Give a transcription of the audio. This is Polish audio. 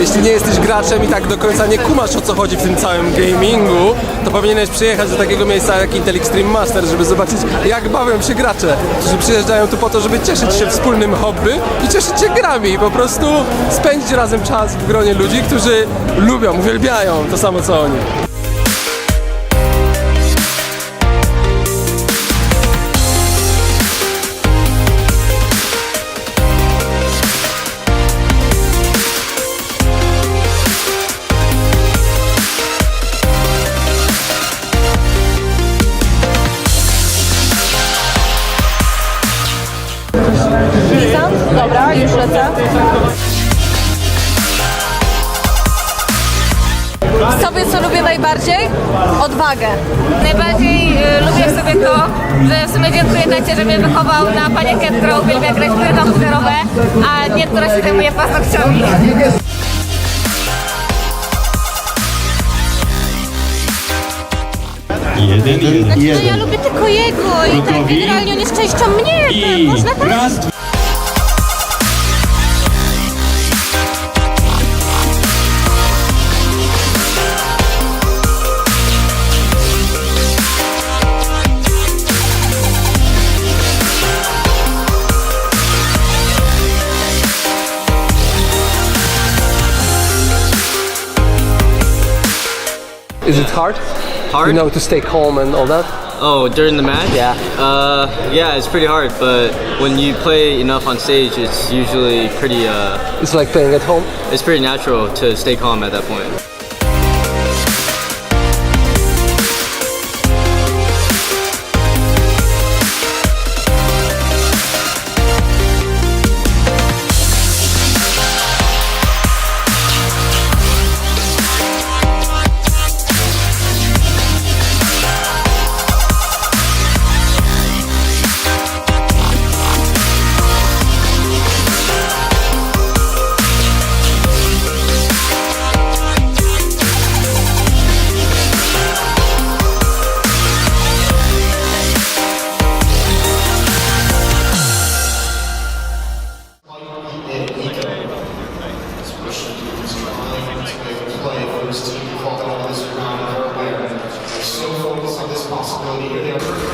jeśli nie jesteś graczem i tak do końca nie kumasz o co chodzi w tym całym gamingu, to powinieneś przyjechać do takiego miejsca jak Intel Extreme Master, żeby zobaczyć jak bawią się gracze, którzy przyjeżdżają tu po to, żeby cieszyć się wspólnym hobby i cieszyć się grami, po prostu spędzić razem czas w gronie ludzi, którzy lubią, uwielbiają to samo co oni. Dobra, już lecę. Co wie, co lubię najbardziej? Odwagę. Najbardziej y, lubię w sobie to, że w sumie dziękuję tacie, że mnie wychował na panienkę, która uwielbia grać w gry komputerowe, a nie która się zajmuje paznokciami. Jeden, jeden, No ja lubię tylko jego i tak generalnie on jest częścią mnie, I można tak? raz, dwa. Is it hard? Hard? You know, to stay calm and all that? Oh, during the match? Yeah. Uh, yeah, it's pretty hard, but when you play enough on stage, it's usually pretty. Uh, It's like playing at home. it's pretty natural to stay calm at that point. possibility you're the